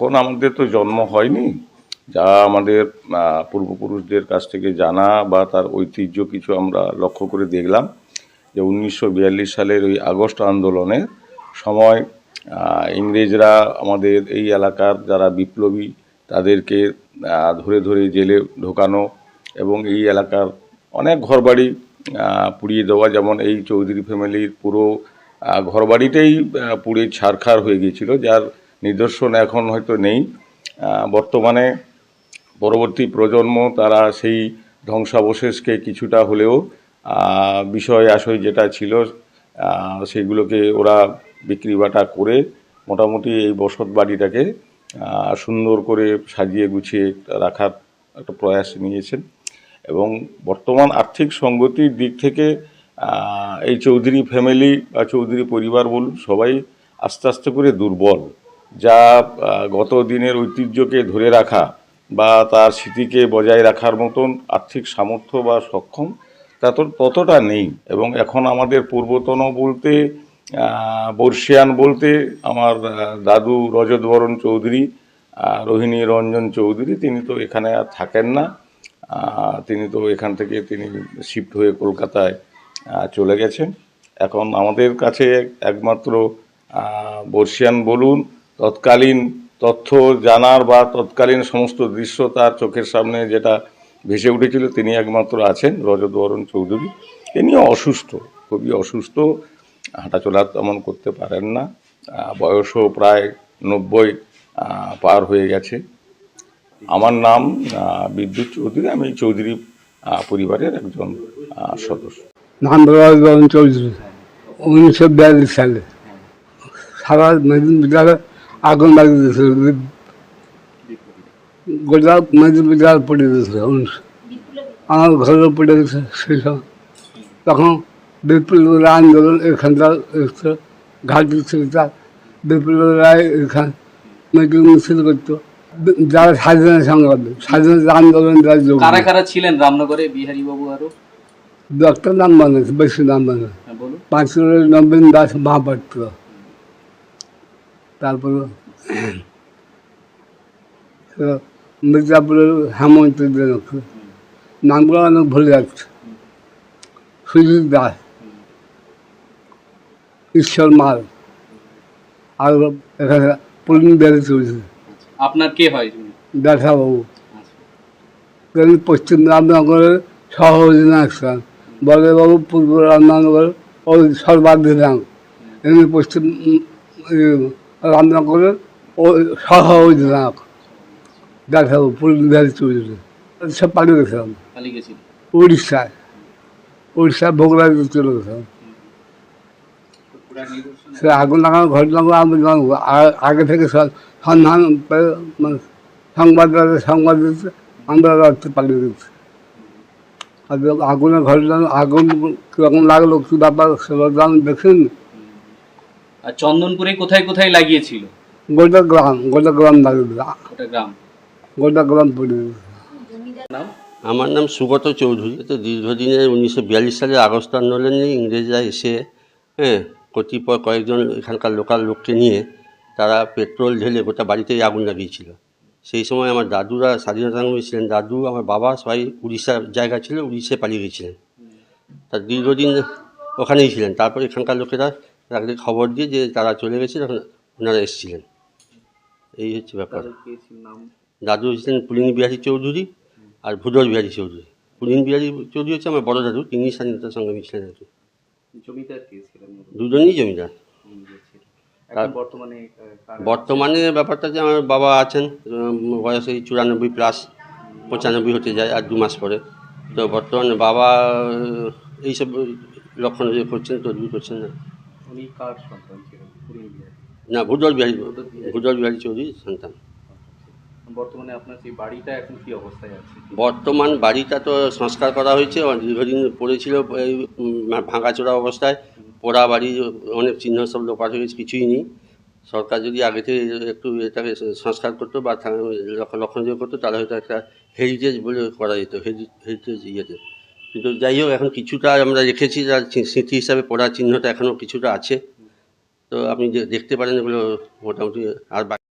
তখন আমাদের তো জন্ম হয়নি। যা আমাদের পূর্বপুরুষদের কাছ থেকে জানা বা তার ঐতিহ্য কিছু আমরা লক্ষ্য করে দেখলাম যে উনিশশো বিয়াল্লিশ সালের ওই আগস্ট আন্দোলনের সময় ইংরেজরা আমাদের এই এলাকার যারা বিপ্লবী তাদেরকে ধরে ধরে জেলে ঢোকানো এবং এই এলাকার অনেক ঘরবাড়ি পুড়িয়ে দেওয়া যেমন এই চৌধুরী ফ্যামিলির পুরো ঘরবাড়িটাই পুড়ে ছারখার হয়ে গিয়েছিল, যার নিদর্শন এখন হয়তো নেই। বর্তমানে পরবর্তী প্রজন্ম তারা সেই ধ্বংসাবশেষকে কিছুটা হলেও বিষয় আশয় যেটা ছিল সেগুলোকে ওরা বিক্রি বাটা করে মোটামুটি এই বসত বাড়িটাকে সুন্দর করে সাজিয়ে গুছিয়ে রাখার একটা প্রয়াস নিয়েছেন। এবং বর্তমান আর্থিক সঙ্গতির দিক থেকে এই চৌধুরী ফ্যামিলি বা চৌধুরী পরিবার বলুন, সবাই আস্তে আস্তে করে দুর্বল। যা গত দিনের ঐতিহ্যকে ধরে রাখা বা তার স্মৃতিকে বজায় রাখার মতন আর্থিক সামর্থ্য বা সক্ষম, তা তো ততটা নেই। এবং এখন আমাদের পূর্বতন বলতে বর্ষিয়ান বলতে আমার দাদু রজতবরণ চৌধুরী রোহিণী রঞ্জন চৌধুরী, তিনি তো এখানে আর থাকেন না। তিনি তো এখান থেকে তিনি শিফট হয়ে কলকাতায় চলে গেছেন। এখন আমাদের কাছে একমাত্র বর্ষিয়ান বলুন তৎকালীন তথ্য জানার বা তৎকালীন সমস্ত দৃশ্য তার চোখের সামনে যেটা ভেসে উঠেছিল, তিনি একমাত্র আছেন রজতবরণ চৌধুরী। তিনি অসুস্থ, খুবই অসুস্থ, হাঁটাচলা তেমন করতে পারেন না বয়সও প্রায় নব্বই পার হয়ে গেছে। আমার নাম বিদ্যুৎ চৌধুরী, আমি চৌধুরী পরিবারের একজন সদস্য। নান্দরাজন চৌধুরী, উনিশশো বিয়াল্লিশ সালে। সারা মেদিনীপুরে আগুন লাগিয়ে দিয়েছিল। গোটা মেদিনীপুর পড়ে দিয়েছিল আমার ঘরে পড়ে গেছে সেই সময় তখন বিপ্লবের আন্দোলন এখানকার ঘাটি ছিল তার বিপ্লবীরা এখান মিটিং মিছিল করতো। যারা স্বাধীনতা সংগ্রাম স্বাধীনতা আন্দোলন যারা যোগ কারা কারা ছিলেন রামনগরে বিহারী বাবু আরও? দু একটা নাম বানিয়েছে বেশি নাম বানিয়েছে পাঁচুরের নবীন দাস মহাপাত্র। তারপর মির্জাপুরের হেমন্ত নামগুলো অনেক ভুলে যাচ্ছে সুজিত দাস ঈশ্বর মাল আর পুলিন বেড়ে চলছে আপনার কে হয় উনি? দাসাবাবু আচ্ছা। তিনি পশ্চিম রামনগরের সহ অধিনায়ক বলদেবাবু পূর্ব রামনগর ও সর্বাধিনায়ক এমনি পশ্চিম উম, রামনগরের ও সহ অধিনায়ক দেখাবো বিহারি চৌধুরী সব পালিয়ে গেছিলাম। উড়িষ্যায়। উড়িষ্যায় ভোগরাজ চলে গেছিলাম। সে আগুন লাগানো ঘটনাগুলো আমি আগে থেকে সন্ধান মানে সংবাদ সংবাদ দিচ্ছে আমরা রাখতে পালিয়ে আর আগুনের ঘটনা আগুন কীরকম লাগল কী ব্যাপার সেগুলো জান দেখেন। আর চন্দনপুরে কোথায় কোথায় লাগিয়েছিল? গোটা গ্রাম গোটা গ্রাম। লাগিয়ে গ্রাম গোটা গ্রাম নাম? আমার নাম সুগত চৌধুরী। তো দীর্ঘদিনের উনিশশো বিয়াল্লিশ সালে আগস্ট আন্দোলনে ইংরেজরা এসে হ্যাঁ কতিপয় কয়েকজন এখানকার লোকাল লোককে নিয়ে তারা পেট্রোল ঢেলে গোটা বাড়িতেই আগুন লাগিয়েছিল। সেই সময় আমার দাদুরা স্বাধীনতা সংগ্রামী ছিলেন দাদু আমার বাবা সবাই উড়িষ্যার জায়গা ছিল উড়িষ্যায় পালিয়ে গেছিলেন। তার দীর্ঘদিন ওখানেই ছিলেন। তারপর এখানকার লোকেরা তাদের খবর দিয়ে যে তারা চলে গেছে তখন ওনারা এসেছিলেন। এই হচ্ছে ব্যাপার। দাদু হচ্ছেন পুলিন বিহারী চৌধুরী আর ভুদর বিহারী চৌধুরী। পুলিন বিহারী চৌধুরী হচ্ছে আমার বড় দাদু তিনি স্বাধীনতা সংগ্রামী ছিলেন আর কি। দুজনেই জমিদার। বর্তমানে বর্তমানে ব্যাপারটা যে আমার বাবা আছেন বয়স এই চুরানব্বই প্লাস পঁচানব্বই হতে যায় আর দু মাস পরে। তো বর্তমানে বাবা এইসব লক্ষণ যে করছেন তদবি করছেন না। উনি কার সন্তান ছিলেন? না ভূদল বিহারী ভূদল বিহারী। চৌধুরী সন্তান। বর্তমানে আপনার সেই বাড়িটা এখন কি অবস্থায় আছে? বর্তমান বাড়িটা তো সংস্কার করা হয়েছে দীর্ঘদিন পড়েছিল এই ভাঙাচোরা অবস্থায়। পোড়া বাড়ি অনেক চিহ্ন সব লোপাট হয়ে গেছে কিছুই নেই। সরকার যদি আগে থেকে একটু এটাকে সংস্কার করতো বা লক্ষণ করতো তাহলে হয়তো একটা হেরিটেজ বলে করা যেত হেরিটেজ ইয়েতে। কিন্তু যাই হোক, এখন কিছুটা আমরা রেখেছি যার স্মৃতি হিসাবে পড়ার চিহ্নটা এখনও কিছুটা আছে। তো আপনি দেখতে পারেন এগুলো মোটামুটি আর বাকি